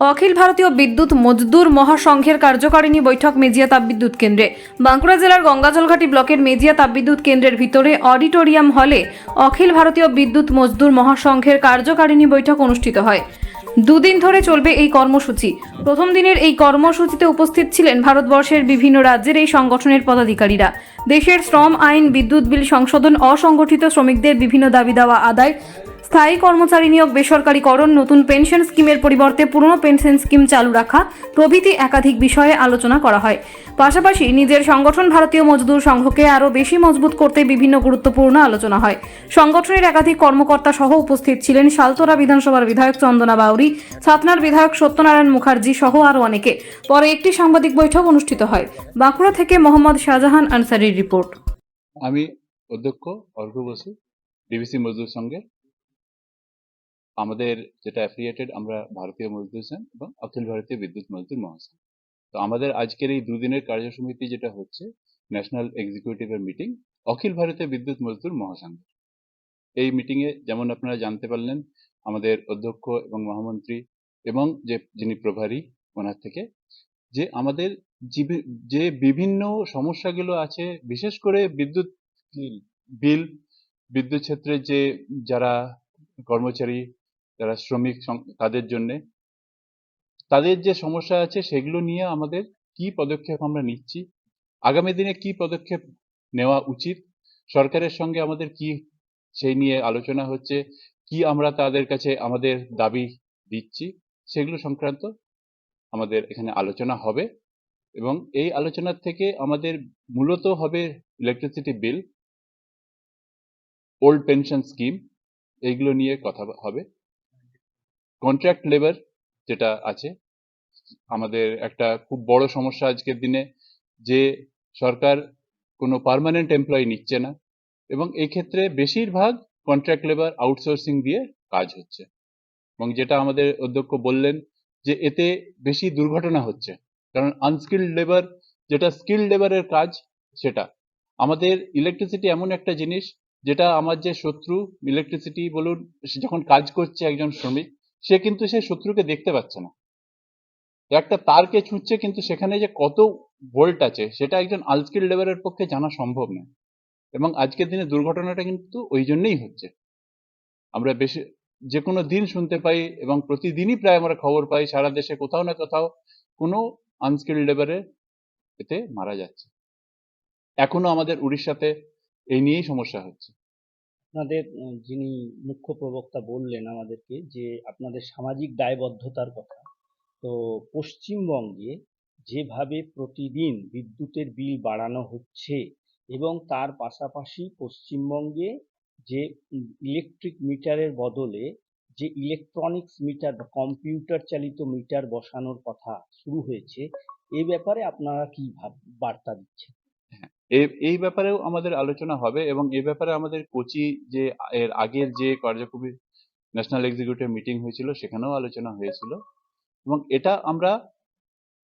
অখিল ভারতীয় বিদ্যুৎ মজদুর মহাসংঘের কার্যকারিণী বৈঠক মেজিয়া তাপবিদ্যুৎ কেন্দ্রে। বাঁকুড়া জেলার গঙ্গাজলঘাটি ব্লকের মেজিয়া তাপবিদ্যুৎ কেন্দ্রের ভিতরে অডিটোরিয়াম হলে অখিল ভারতীয় বিদ্যুৎ মজদুর মহাসংঘের কার্যকারিণী বৈঠক অনুষ্ঠিত হয়। দুদিন ধরে চলবে এই কর্মসূচি। প্রথম দিনের এই কর্মসূচিতে উপস্থিত ছিলেন ভারতবর্ষের বিভিন্ন রাজ্যের এই সংগঠনের পদাধিকারীরা। দেশের শ্রম, আইন, বিদ্যুৎ বিল সংশোধন, অসংগঠিত শ্রমিকদের বিভিন্ন দাবি দেওয়া আদায় স্থায়ী কর্মচারী নিয়োগ, বেসরকারীকরণ, নতুন পেনশন স্কিমের পরিবর্তে পুরনো পেনশন স্কিম চালু রাখা প্রভৃতি একাধিক বিষয়ে আলোচনা করা হয়। পাশাপাশি নিজের সংগঠন ভারতীয় মজদুর সংঘকে আরও বেশি মজবুত করতে বিভিন্ন গুরুত্বপূর্ণ আলোচনা হয়। সংগঠনের একাধিক কর্মকর্তা সহ উপস্থিত ছিলেন সালতোরা বিধানসভার বিধায়ক চন্দনা বাউরি, ছাতনার বিধায়ক সত্যনারায়ণ মুখার্জি সহ আরও অনেকে। পরে একটি সাংবাদিক বৈঠক অনুষ্ঠিত হয়। বাঁকুড়া থেকে মোহাম্মদ শাহজাহান আনসারির রিপোর্ট। আমি অধ্যক্ষ অর্ঘ বসু, ডিবিসি মজদুর সঙ্গে আমাদের যেটা অ্যাফিলিয়েটেড আমরা ভারতীয় মজদুর সংঘ এবং অখিল ভারতীয় বিদ্যুৎ মজদুর মহাসংঘ তো আমাদের আজকের এই দুদিনের কার্যসমিতি যেটা হচ্ছে ন্যাশনাল এক্সিকিউটিভের মিটিং অখিল ভারতীয় বিদ্যুৎ মজদুর মহাসংঘ এই মিটিংয়ে যেমন আপনারা জানতে পারলেন, আমাদের অধ্যক্ষ এবং মহামন্ত্রী এবং যে, যিনি প্রভারী, ওনার থেকে, যে আমাদের যে বিভিন্ন সমস্যাগুলো আছে, বিশেষ করে বিদ্যুৎ বিল, বিদ্যুৎ ক্ষেত্রে যে যারা কর্মচারী যারা শ্রমিক তাদের জন্যে। তাদের যে সমস্যা আছে সেগুলো নিয়ে আমাদের কি পদক্ষেপ আমরা নিচ্ছি? আগামী দিনে কি পদক্ষেপ নেওয়া উচিত? সরকারের সঙ্গে আমাদের কি সেই নিয়ে আলোচনা হচ্ছে? কি আমরা তাদের কাছে আমাদের দাবি দিচ্ছি? সেগুলো সংক্রান্ত আমাদের এখানে আলোচনা হবে এবং এই আলোচনার থেকে আমাদের মূলত হবে electricity bill old pension scheme এইগুলো নিয়ে কথা হবে। কন্ট্রাক্ট লেবার যেটা আছে, আমাদের একটা খুব বড় সমস্যা আজকের দিনে যে সরকার কোনো পার্মানেন্ট এমপ্লয়ি নিচ্ছে না এবং এই ক্ষেত্রে বেশিরভাগ কন্ট্রাক্ট লেবার আউটসোর্সিং দিয়ে কাজ হচ্ছে। এবং যেটা আমাদের অধ্যক্ষ বললেন যে এতে বেশি দুর্ঘটনা হচ্ছে, কারণ আনস্কিল্ড লেবার যেটা স্কিল্ড লেবারের কাজ সেটা। আমাদের ইলেকট্রিসিটি এমন একটা জিনিস যেটা আমার যে শত্রু ইলেকট্রিসিটি বলুন যখন কাজ করছে একজন শ্রমিক সে কিন্তু সে শত্রুকে দেখতে পাচ্ছে না। একটা তারকে ছুঁচ্ছে কিন্তু সেখানে যে কত ভোল্ট আছে, সেটা একজন আনস্কিল্ড লেবারের পক্ষে জানা সম্ভব নয়। এবং আজকের দিনে দুর্ঘটনাটা কিন্তু ওই জন্যই হচ্ছে। আমরা বেশি, যে কোনো দিন শুনতে পাই এবং প্রতিদিনই প্রায় আমরা খবর পাই, সারা দেশে কোথাও না কোথাও কোনো আনস্কিল্ড লেবারে এতে মারা যাচ্ছে। এখনও আমাদের উড়িষ্যাতে এই নিয়েই সমস্যা হচ্ছে। আপনাদের যিনি মুখ্য প্রবক্তা বললেন আমাদেরকে যে আপনাদের সামাজিক দায়বদ্ধতার কথা, তো পশ্চিমবঙ্গে যেভাবে প্রতিদিন বিদ্যুতের বিল বাড়ানো হচ্ছে এবং তার পাশাপাশি পশ্চিমবঙ্গে যে ইলেকট্রিক মিটারের বদলে যে ইলেকট্রনিক্স মিটার বা কম্পিউটার চালিত মিটার বসানোর কথা শুরু হয়েছে, এ ব্যাপারে আপনারা কি বার্তা দিচ্ছেন? এ- এই ব্যাপারেও আমাদের আলোচনা হবে এবং এই ব্যাপারে আমাদের কোচি যে, এর আগের যে কার্যকরী ন্যাশনাল এক্সিকিউটিভ মিটিং হয়েছিল, সেখানেও আলোচনা হয়েছিল এবং এটা আমরা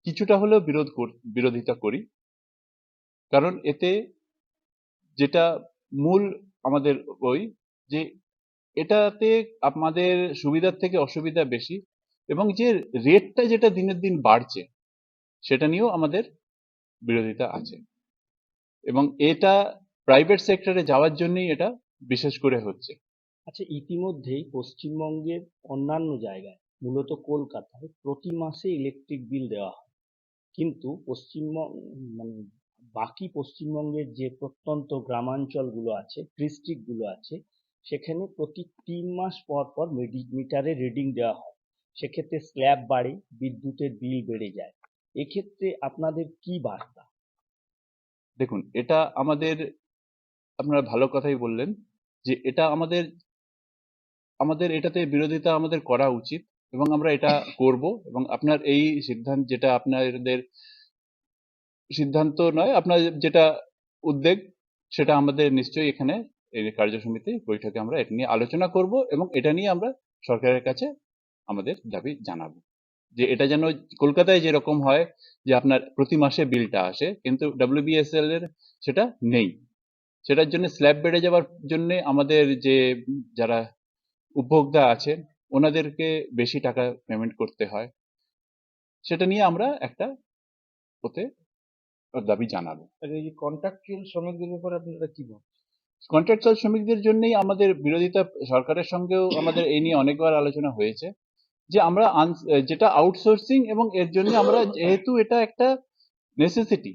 কিছুটা হলেও বিরোধ বিরোধিতা করি। কারণ এতে যেটা মূল আমাদের ওই যে, এটাতে আমাদের সুবিধার থেকে অসুবিধা বেশি এবং যে রেটটা যেটা দিনের দিন বাড়ছে, সেটা নিয়েও আমাদের বিরোধিতা আছে। এবং এটা প্রাইভেট সেক্টরে যাওয়ার জন্যই এটা বিশেষ করে হচ্ছে। আচ্ছা ইতিমধ্যেই পশ্চিমবঙ্গের অন্যান্য জায়গায়, মূলত কলকাতায়, প্রতি মাসে ইলেকট্রিক বিল দেওয়া হয়। কিন্তু পশ্চিমবঙ্গ মানে বাকি পশ্চিমবঙ্গের যে প্রত্যন্ত গ্রামাঞ্চলগুলো আছে ডিস্ট্রিক্টগুলো আছে, সেখানে প্রতি তিন মাস পর পর মিটারে রিডিং দেওয়া হয়। সেক্ষেত্রে স্ল্যাব বাড়ে, বিদ্যুতের বিল বেড়ে যায়। এক্ষেত্রে আপনাদের কি বার্তা? দেখুন এটা আমাদের আপনারা ভালো কথাই বললেন যে এটা আমাদের আমাদের এটাতে বিরোধিতা আমাদের করা উচিত এবং আমরা এটা করব এবং আপনার এই সিদ্ধান্ত যেটা আপনাদের সিদ্ধান্ত নয় আপনার যেটা উদ্বেগ সেটা আমাদের নিশ্চয়ই এখানে এই কার্যসমিতি বৈঠকে আমরা এটা নিয়ে আলোচনা করব এবং এটা নিয়ে আমরা সরকারের কাছে আমাদের দাবি জানাব। যে এটা যেন কলকাতায় যেরকম হয় যে আপনার প্রতি মাসে বিলটা আসে কিন্তু ডাব্লিউবিএসএল এর সেটা নেই। সেটার জন্য স্ল্যাব বেড়ে যাওয়ার জন্য আমাদের যে যারা উপভোক্তা আছেন ওনাদেরকে বেশি টাকা পেমেন্ট করতে হয়। সেটা নিয়ে আমরা একটা ওতে দাবি জানাব। এই কন্ট্রাকচুয়াল শ্রমিকদের ব্যাপারে আপনারা কি বলেন কন্ট্রাকচুয়াল শ্রমিকদের জন্যই আমাদের বিরোধিতা সরকারের সঙ্গেও আমাদের এই নিয়ে অনেকবার আলোচনা হয়েছে। যে আমরা যেটা আউটসোর্সিং এবং এর জন্য আমরা যেহেতু এটা একটা নেসেসিটি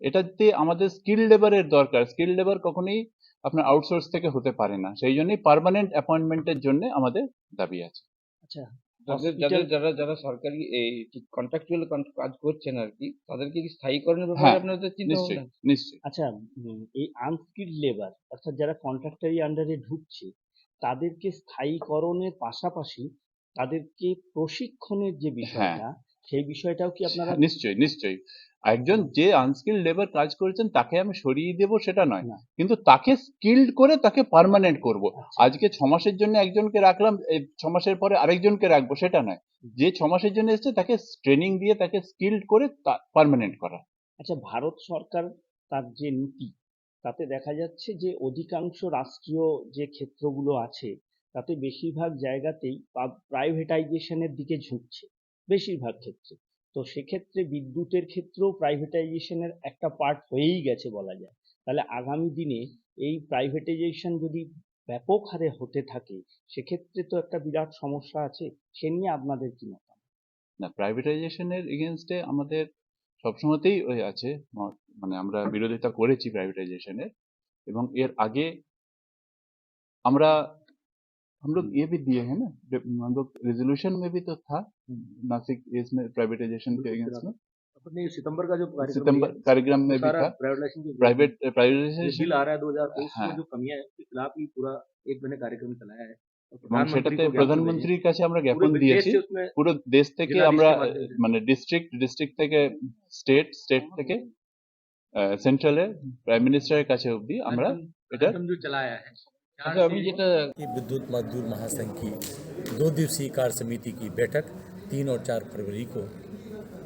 এটাতে আমাদের স্কিল লেবারের দরকার। স্কিল লেবার কখনোই আপনার আউটসোর্স থেকে হতে পারে না। সেই জন্যই পার্মানেন্ট অ্যাপয়েন্টমেন্টের জন্য আমাদের দাবি আছে। আচ্ছা যাদের যারা যারা সরকারি এই কন্ট্রাকচুয়াল কাজ করছেন আর কি তাদেরকে কি স্থায়ীকরণের ব্যাপারে হ্যাঁ, আপনাদের চিন্তা নিশ্চয়ই ভাবনা? নিশ্চয়ই। আচ্ছা এই আনস্কিল্ড লেবার অর্থাৎ যারা কন্ট্রাক্টারি আন্ডারে ঢুকছে তাদেরকে স্থায়ীকরণের পাশাপাশি তাদেরকে প্রশিক্ষণের যে বিষয়টা সেই বিষয়টাও কি আপনারা নিশ্চয়ই নিশ্চয়ই। একজন যে আনস্কিল লেবার কাজ করেছেন তাকে আমি সরিয়ে দেব সেটা নয়। না। কিন্তু তাকে স্কিল্ড করে তাকে পার্মানেন্ট করব। আচ্ছা, আজকে ছ মাসের জন্য একজনকে রাখলাম ছ মাসের পরে আরেকজনকে রাখব সেটা নয়। যে ছ মাসের জন্য এসেছে তাকে ট্রেনিং দিয়ে তাকে স্কিল্ড করে পার্মানেন্ট করা। আচ্ছা ভারত সরকার তার যে নীতি তাতে দেখা যাচ্ছে যে অধিকাংশ রাষ্ট্রীয় যে ক্ষেত্রগুলো আছে তাতে বেশিরভাগ জায়গাতেই প্রাইভেটাইজেশনের দিকে ঝুঁকছে, বেশিরভাগ ক্ষেত্রে। তো সেক্ষেত্রে বিদ্যুতের ক্ষেত্রেও প্রাইভেটাইজেশনের একটা পার্ট হয়েই গেছে বলা যায়। তাহলে আগামী দিনে এই প্রাইভেটাইজেশন যদি ব্যাপক হারে হতে থাকে, সেক্ষেত্রে তো একটা বিরাট সমস্যা আছে, সে নিয়ে আপনাদের কি মত না প্রাইভেটাইজেশনের এগেনস্টে আমাদের সবসময়তেই ওই আছে মানে আমরা বিরোধিতা করেছি প্রাইভেটাইজেশনের এবং এর আগে আমরা हम लोग ये भी दिए हैं ना हम लोग रेजोल्यूशन में भी तो था नासिक इसमें प्राइवेटाइजेशन के अगेंस्ट में अपने सितंबर का जो कार्यक्रम सितंबर है, कार्यक्रम में भी सारा था प्राइवेटाइजेशन के प्राइवेट जो प्राइवेटाइजेशन बिल आ रहा है दो हजार तेईस हाँ। में जो कमियां है उसके खिलाफ ही पूरा एक महीने कार्यक्रम चलाया है और এবং प्रधानमंत्री সেটাতে को ज्ञापन প্রধানমন্ত্রীর কাছে আমরা भेजे। জ্ঞাপন पूरे देश দিয়েছি से उसमें পুরো দেশ থেকে জেলা আমরা লিস্টের মাধ্যমে। মানে ডিস্ট্রিক্ট ডিস্ট্রিক্ট থেকে স্টেট স্টেট থেকে সেন্ট্রালে প্রাইম মিনিস্টারের কাছে অবধি আমরা এটা अभी तो- विद्युत मजदूर महासंघ की दो दिवसीय कार्य समिति की बैठक तीन और चार फरवरी को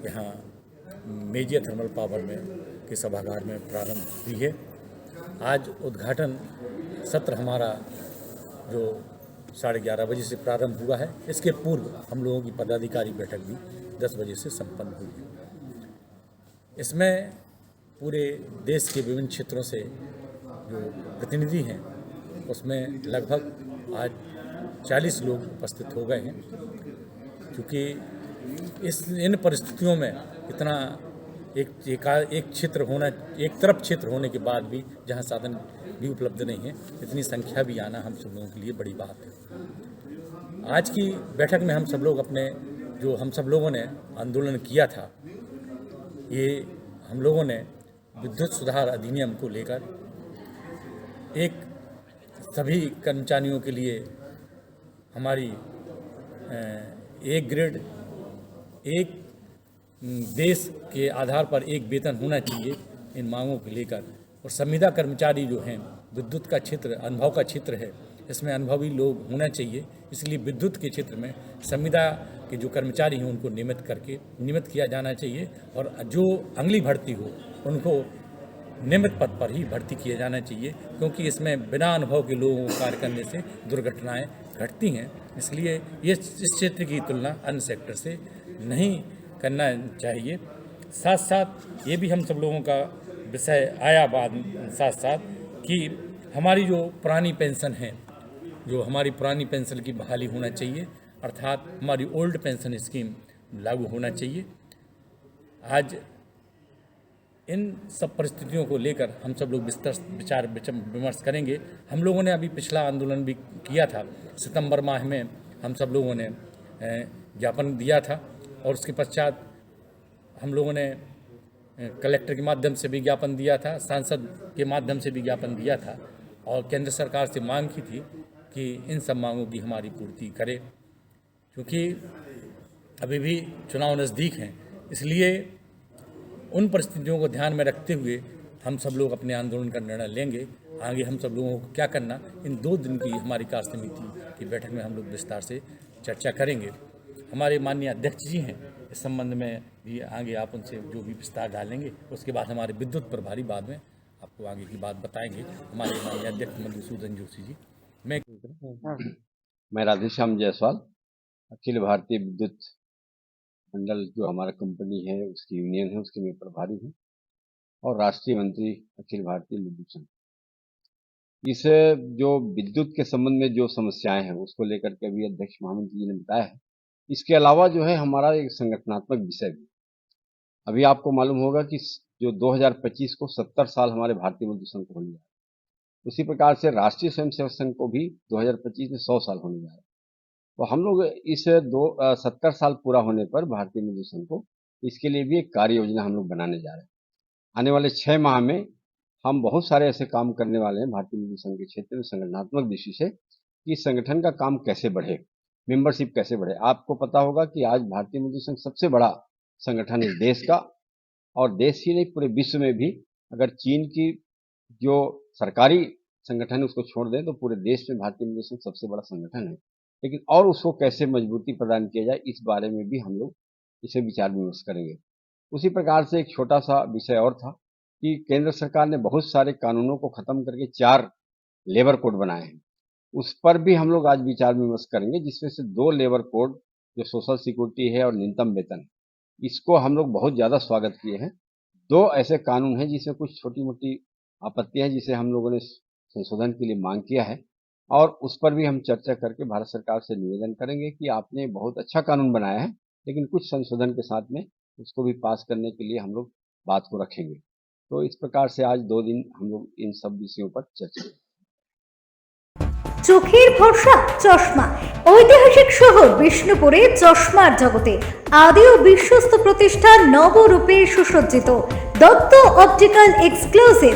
यहाँ मेजिया थर्मल पावर में के सभागार में प्रारंभ हुई है। आज उद्घाटन सत्र हमारा जो साढ़े ग्यारह बजे से प्रारंभ हुआ है। इसके पूर्व हम लोगों की पदाधिकारी बैठक भी दस बजे से संपन्न हुई है। इसमें पूरे देश के विभिन्न क्षेत्रों से जो प्रतिनिधि हैं उसमें लगभग आज 40 लोग उपस्थित हो गए हैं क्योंकि इस इन परिस्थितियों में इतना एक एक, एक क्षेत्र होना एक तरफ़ क्षेत्र होने के बाद भी जहाँ साधन भी उपलब्ध नहीं है इतनी संख्या भी आना हम सब लोगों के लिए बड़ी बात है। आज की बैठक में हम सब लोग अपने जो हम सब लोगों ने आंदोलन किया था ये हम लोगों ने विद्युत सुधार अधिनियम को लेकर एक सभी कर्मचारियों के लिए हमारी एक ग्रेड एक देश के आधार पर एक वेतन होना चाहिए इन मांगों को लेकर। और संविदा कर्मचारी जो हैं, विद्युत का क्षेत्र, अनुभव का क्षेत्र है, इसमें अनुभवी लोग होना चाहिए। इसलिए विद्युत के क्षेत्र में संविदा के जो कर्मचारी हैं, उनको नियमित करके, नियमित किया जाना चाहिए। और जो अगली भर्ती हो, उनको नियमित पद पर ही भर्ती किया जाना चाहिए, क्योंकि इसमें बिना अनुभव के लोगों को कार्य करने से दुर्घटनाएँ घटती हैं। इसलिए ये इस क्षेत्र की तुलना अन्य सेक्टर से नहीं करना चाहिए। साथ साथ ये भी हम सब लोगों का विषय आया बाद साथ साथ कि हमारी जो पुरानी पेंशन है, जो हमारी पुरानी पेंशन की बहाली होना चाहिए, अर्थात हमारी ओल्ड पेंशन स्कीम लागू होना चाहिए। आज इन सब परिस्थितियों को लेकर हम सब लोग विस्तर विचार विमर्श करेंगे। हम लोगों ने अभी पिछला आंदोलन भी किया था। सितंबर माह में हम सब लोगों ने ज्ञापन दिया था और उसके पश्चात हम लोगों ने कलेक्टर के माध्यम से भी ज्ञापन दिया था, सांसद के माध्यम से भी ज्ञापन दिया था और केंद्र सरकार से मांग की थी कि इन सब मांगों की हमारी पूर्ति करे। क्योंकि अभी भी चुनाव नज़दीक हैं, इसलिए उन परिस्थितियों को ध्यान में रखते हुए हम सब लोग अपने आंदोलन का निर्णय लेंगे। आगे हम सब लोगों को क्या करना, इन दो दिन की हमारी कार्य समिति की बैठक में हम लोग विस्तार से चर्चा करेंगे। हमारे माननीय अध्यक्ष जी हैं, इस संबंध में भी आगे आप उनसे जो भी विस्तार डालेंगे, उसके बाद हमारे विद्युत प्रभारी बाद में आपको आगे की बात बताएँगे। हमारे माननीय अध्यक्ष मधुसूदन जोशी जी, मैं मैं राधेश्याम जायसवाल, अखिल भारतीय विद्युत मंडल जो हमारा कंपनी है, उसकी यूनियन है, उसके मैं प्रभारी हूँ और राष्ट्रीय मंत्री अखिल भारतीय विद्युत संघ इस, जो विद्युत के संबंध में जो समस्याएँ हैं, उसको लेकर के अभी अध्यक्ष महामंत्री जी ने बताया है। इसके अलावा जो है, हमारा एक संगठनात्मक विषय भी। अभी आपको मालूम होगा कि जो 2025 को 70 साल हमारे भारतीय मजदूर संघ को होने जा रहे हैं। उसी प्रकार से राष्ट्रीय स्वयंसेवक संघ को भी 2025 में 100 साल होने जा रहे हैं। तो हम लोग इस दो सत्तर साल पूरा होने पर भारतीय संघ को इसके लिए भी एक कार्य योजना हम लोग बनाने जा रहे हैं। आने वाले छः माह में हम बहुत सारे ऐसे काम करने वाले हैं भारतीय संघ के क्षेत्र में संगठनात्मक दृष्टि से कि संगठन का काम कैसे बढ़े मेंबरशिप कैसे बढ़े। आपको पता होगा कि आज भारतीय संघ सबसे बड़ा संगठन है देश का और देश ही नहीं, पूरे विश्व में भी अगर चीन की जो सरकारी संगठन है उसको छोड़ दें तो पूरे देश में भारतीय संघ सबसे बड़ा संगठन है। लेकिन और उसको कैसे मजबूती प्रदान किया जाए, इस बारे में भी हम लोग इसे विचार विमर्श करेंगे। उसी प्रकार से एक छोटा सा विषय और था कि केंद्र सरकार ने बहुत सारे कानूनों को खत्म करके चार लेबर कोड बनाए हैं। उस पर भी हम लोग आज विचार विमर्श करेंगे, जिसमें से दो लेबर कोड, जो सोशल सिक्योरिटी है और न्यूनतम वेतन है, इसको हम लोग बहुत ज़्यादा स्वागत किए हैं। दो ऐसे कानून हैं जिसमें कुछ छोटी मोटी आपत्तियाँ जिसे हम लोगों ने संशोधन के लिए मांग किया है। और उस पर भी हम चर्चा करके भारत सरकार से निवेदन करेंगे कि आपने बहुत अच्छा कानून बनाया है लेकिन कुछ संशोधन के साथ में उसको भी पास करने के लिए हम लोग बात को रखेंगे तो इस प्रकार से आज दो दिन हम लोग इन सब विषयों पर चर्चा करेंगे চোখের ভরসা চশমা ঐতিহাসিক শহর বিষ্ণুপুরে চশমার জগতে আদি ও বিশ্বস্ত প্রতিষ্ঠান নবরূপে সুসজ্জিত দত্ত অপটিক্যাল এক্সক্লুসিভ